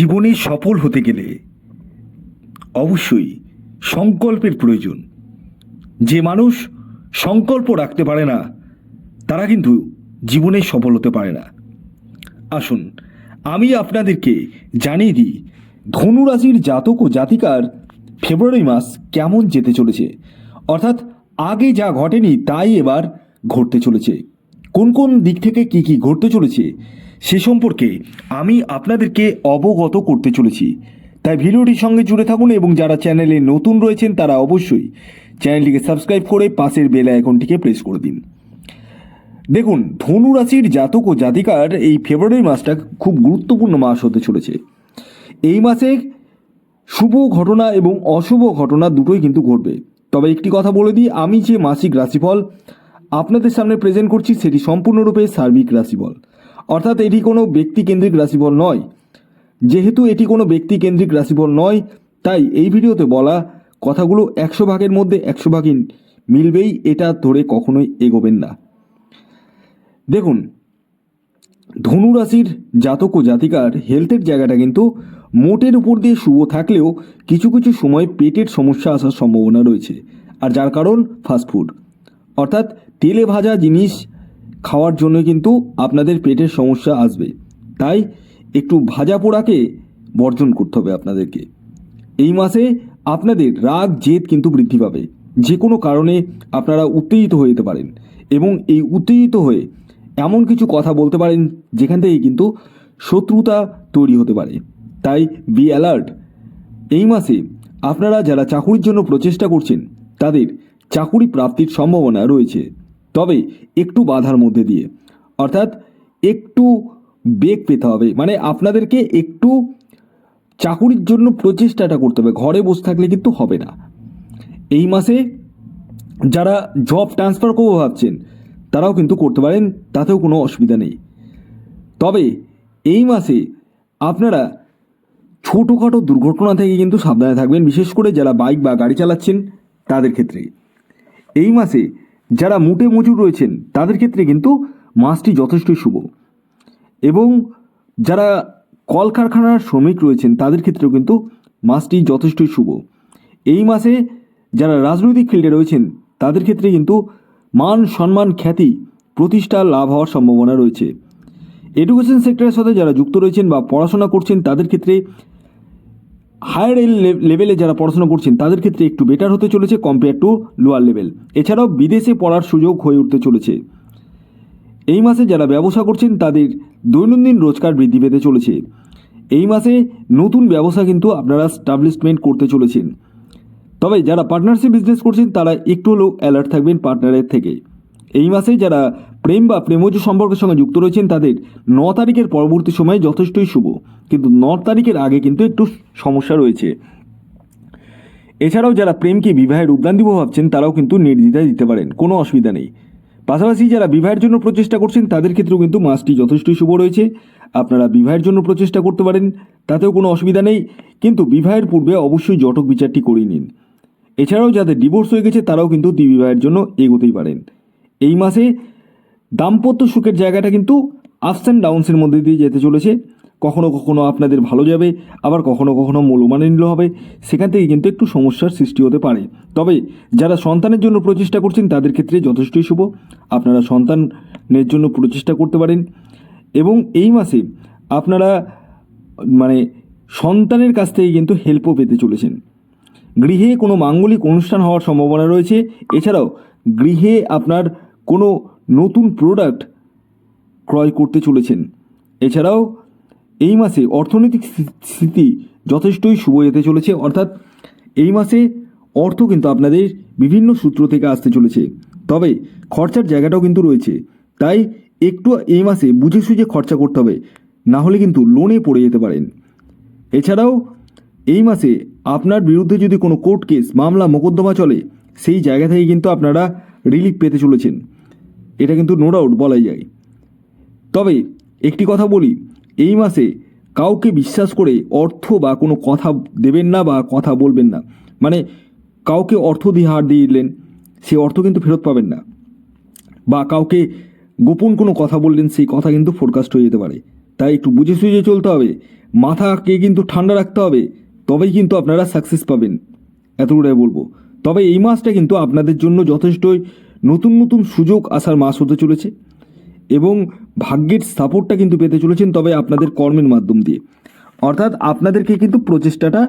জীবনে সফল হতে গেলে অবশ্যই সংকল্পের প্রয়োজন। যে মানুষ সংকল্প রাখতে পারে না, তারা কিন্তু জীবনে সফল হতে পারে না। আসুন, আমি আপনাদেরকে জানিয়ে দিই, ধনুরাশির জাতক ও জাতিকার ফেব্রুয়ারি মাস কেমন যেতে চলেছে। অর্থাৎ আগে যা ঘটেনি তাই এবার ঘটতে চলেছে। কোন কোন দিক থেকে কি কি ঘটতে চলেছে সে সম্পর্কে আমি আপনাদেরকে অবগত করতে চলেছি। তাই ভিডিওটির সঙ্গে জুড়ে থাকুন এবং যারা চ্যানেলে নতুন রয়েছেন তারা অবশ্যই চ্যানেলটিকে সাবস্ক্রাইব করে পাশের বেল আইকনটিকে প্রেস করে দিন। দেখুন, ধনু রাশির জাতক ও জাতিকার এই ফেব্রুয়ারি মাসটা খুব গুরুত্বপূর্ণ মাস হতে চলেছে। এই মাসে শুভ ঘটনা এবং অশুভ ঘটনা দুটোই কিন্তু ঘটবে। তবে একটি কথা বলে দিই, আমি যে মাসিক রাশিফল আপনাদের সামনে প্রেজেন্ট করছি সেটি সম্পূর্ণরূপে সার্বিক রাশিফল। অর্থাৎ এটি কোনো ব্যক্তিকেন্দ্রিক রাশিফল নয়। যেহেতু এটি কোনো ব্যক্তিকেন্দ্রিক রাশিফল নয়, তাই এই ভিডিওতে বলা কথাগুলো একশো ভাগের মধ্যে একশো ভাগই মিলবেই, এটা ধরে কখনোই এগোবেন না। দেখুন, ধনু রাশির জাতক ও জাতিকার হেলথের জায়গাটা কিন্তু মোটের উপর দিয়ে শুভ থাকলেও কিছু কিছু সময় পেটের সমস্যা আসার সম্ভাবনা রয়েছে। আর যার কারণ ফাস্টফুড অর্থাৎ তেলে ভাজা জিনিস খাওয়ার জন্য কিন্তু আপনাদের পেটের সমস্যা আসবে। তাই একটু ভাজা পোড়াকে বর্জন করতে হবে আপনাদেরকে। এই মাসে আপনাদের রাগ, জেদ কিন্তু বৃদ্ধি পাবে। যে কোনো কারণে আপনারা উত্তেজিত হয়ে যেতে পারেন এবং এই উত্তেজিত হয়ে এমন কিছু কথা বলতে পারেন যেখান থেকে কিন্তু শত্রুতা তৈরি হতে পারে। তাই বি অ্যালার্ট এই মাসে আপনারা যারা চাকুরির জন্য প্রচেষ্টা করছেন, তাদের চাকুরি প্রাপ্তির সম্ভাবনা রয়েছে। তবে একটু বাধার মধ্যে দিয়ে। অর্থাৎ একটু বেগ পেতে হবে। মানে আপনাদেরকে একটু চাকুরির জন্য প্রচেষ্টাটা করতে হবে। ঘরে বসে থাকলে কিন্তু হবে না। এই মাসে যারা জব ট্রান্সফার করব ভাবছেন, তারাও কিন্তু করতে পারেন, তাতেও কোনো অসুবিধা নেই। তবে এই মাসে আপনারা ছোটোখাটো দুর্ঘটনা থেকে কিন্তু সাবধানে থাকবেন। বিশেষ করে যারা বাইক বা গাড়ি চালাচ্ছেন, তাদের ক্ষেত্রে। এই মাসে যারা মুটে মজুর রয়েছেন, তাদের ক্ষেত্রে কিন্তু মাসটি যথেষ্টই শুভ। এবং যারা কলকারখানার শ্রমিক রয়েছেন, তাদের ক্ষেত্রেও কিন্তু মাসটি যথেষ্টই শুভ। এই মাসে যারা রাজনৈতিক ফিল্ডে রয়েছেন, তাদের ক্ষেত্রে কিন্তু মান সম্মান খ্যাতি, প্রতিষ্ঠা লাভ হওয়ার সম্ভাবনা রয়েছে। এডুকেশন সেক্টরের সাথে যারা যুক্ত রয়েছেন বা পড়াশোনা করছেন, তাদের ক্ষেত্রে হায়ার লেভেলে যারা পড়াশোনা করছেন, তাদের ক্ষেত্রে একটু বেটার হতে চলেছে কম্পেয়ার টু লোয়ার লেভেল এছাড়াও বিদেশে পড়ার সুযোগ হয়ে উঠতে চলেছে। এই মাসে যারা ব্যবসা করছেন, তাদের দৈনন্দিন রোজগার বৃদ্ধি পেতে চলেছে। এই মাসে নতুন ব্যবসা কিন্তু আপনারা স্টাবলিশমেন্ট করতে চলেছেন। তবে যারা পার্টনারশিপ বিজনেস করছেন, তারা একটু হলেও অ্যালার্ট থাকবেন পার্টনারের থেকে। এই মাসে যারা প্রেম বা প্রেমজ সম্পর্কের সঙ্গে যুক্ত রয়েছেন, তাদের ন তারিখের পরবর্তী সময়ে যথেষ্টই শুভ। কিন্তু ন তারিখের আগে কিন্তু একটু সমস্যা রয়েছে। এছাড়াও যারা প্রেমকে বিবাহের উদ্যান দিব ভাবছেন, তারাও কিন্তু নির্দ্বিধায় দিতে পারেন, কোনো অসুবিধা নেই। পাশাপাশি যারা বিবাহের জন্য প্রচেষ্টা করছেন, তাদের ক্ষেত্রেও কিন্তু মাসটি যথেষ্টই শুভ রয়েছে। আপনারা বিবাহের জন্য প্রচেষ্টা করতে পারেন, তাতেও কোনো অসুবিধা নেই। কিন্তু বিবাহের পূর্বে অবশ্যই জটক বিচারটি করিয়ে নিন। এছাড়াও যাদের ডিভোর্স হয়ে গেছে, তারাও কিন্তু দ্বিবিবাহের জন্য এগোতেই পারেন। এই মাসে দাম্পত্য সুখের জায়গাটা কিন্তু আপস অ্যান্ড ডাউনসের মধ্যে দিয়ে যেতে চলেছে। কখনো কখনো আপনাদের ভালো যাবে, আবার কখনো কখনো মূল্যমানিন্য হবে। সেখান থেকে কিন্তু একটু সমস্যার সৃষ্টি হতে পারে। তবে যারা সন্তানের জন্য প্রচেষ্টা করছেন, তাদের ক্ষেত্রে যথেষ্টই শুভ। আপনারা সন্তানের জন্য প্রচেষ্টা করতে পারেন। এবং এই মাসে আপনারা মানে সন্তানের কাছ থেকে কিন্তু হেল্পও পেতে চলেছেন। গৃহে কোনো মাঙ্গলিক অনুষ্ঠান হওয়ার সম্ভাবনা রয়েছে। এছাড়াও গৃহে আপনার কোনো নতুন প্রোডাক্ট ক্রয় করতে চলেছেন। এছাড়াও এই মাসে অর্থনৈতিক স্থিতি যথেষ্টই শুভ যেতে চলেছে। অর্থাৎ এই মাসে অর্থ কিন্তু আপনাদের বিভিন্ন সূত্র থেকে আসতে চলেছে। তবে খরচার জায়গাটাও কিন্তু রয়েছে। তাই একটু এই মাসে বুঝে সুঝে খরচা করতে হবে। না হলে কিন্তু লোনে পড়ে যেতে পারেন। এছাড়াও এই মাসে আপনার বিরুদ্ধে যদি কোনো কোর্ট কেস মামলা, মোকদ্দমা চলে, সেই জায়গা থেকে কিন্তু আপনারা রিলিফ পেতে চলেছেন। এটা কিন্তু নো ডাউট বলাই যায়। তবে একটি কথা বলি, এই মাসে কাউকে বিশ্বাস করে অর্থ বা কোনো কথা দেবেন না বা কথা বলবেন না। মানে কাউকে অর্থ দিয়ে হার দিয়ে দিলেন, সে অর্থ কিন্তু ফেরত পাবেন না। বা কাউকে গোপন কোনো কথা বললেন, সেই কথা কিন্তু ফোরকাস্ট হয়ে যেতে পারে। তাই একটু বুঝে সুঝে চলতে হবে, মাথাকে কিন্তু ঠান্ডা রাখতে হবে, তবেই কিন্তু আপনারা সাকসেস পাবেন। এতটুকুটাই বলব। তবে এই মাসটা কিন্তু আপনাদের জন্য যথেষ্টই নতুন নতুন সুযোগ আসার মাস হতে চলেছে এবং ভাগ্যের সাপোর্টটা কিন্তু পেতে চলেছেন তবে আপনাদের কর্মের মাধ্যম দিয়ে। অর্থাৎ আপনাদেরকে কিন্তু প্রচেষ্টাটা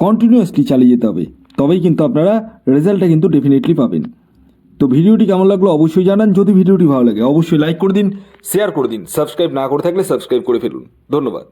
কন্টিনিউয়াসলি চালিয়ে যেতে হবে। তবেই কিন্তু আপনারা রেজাল্টটা কিন্তু ডেফিনেটলি পাবেন। তো ভিডিওটি কেমন লাগল অবশ্যই জানান। যদি ভিডিওটি ভালো লাগে, অবশ্যই লাইক করে দিন শেয়ার করে দিন। সাবস্ক্রাইব না করে থাকলে সাবস্ক্রাইব করে ফেলুন। ধন্যবাদ।